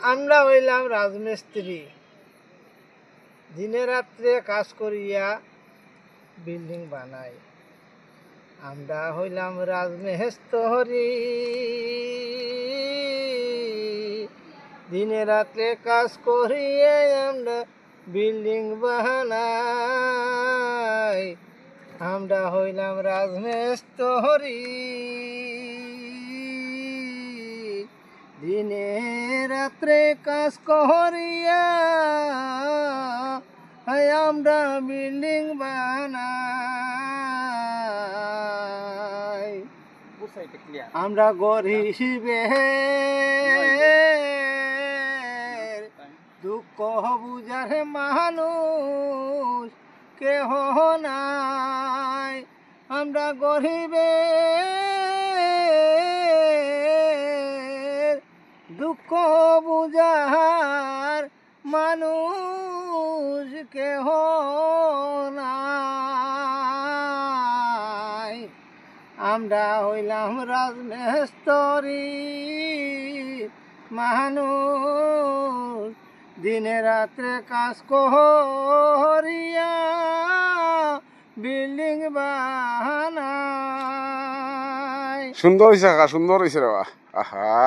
আমরা হইলাম রাজমিস্ত্রি। দিনে রাত্রে কাজ করিয়া বিল্ডিং বানাই। আমরা হইলাম রাজমেহস্তরি দিনে রাত্রে কাজ করিয়ে আমরা বিল্ডিং বানাই। আমরা হইলাম রাজমেস্তরি দিনে রাত্রে কাজ করিয়া আমরা বিল্ডিং বানাই। আমরা গরিবে। দুঃখ বুঝার মানুষ কেহ নাই। আমরা গরিবে। কেহ নাই। আমরা হইলাম রাজমেস্তরি মানুষ। দিনে রাত্রে কাজ করিয়া বিল্ডিং বানাই সুন্দর হয়েছে সুন্দর হয়েছে রে আহা।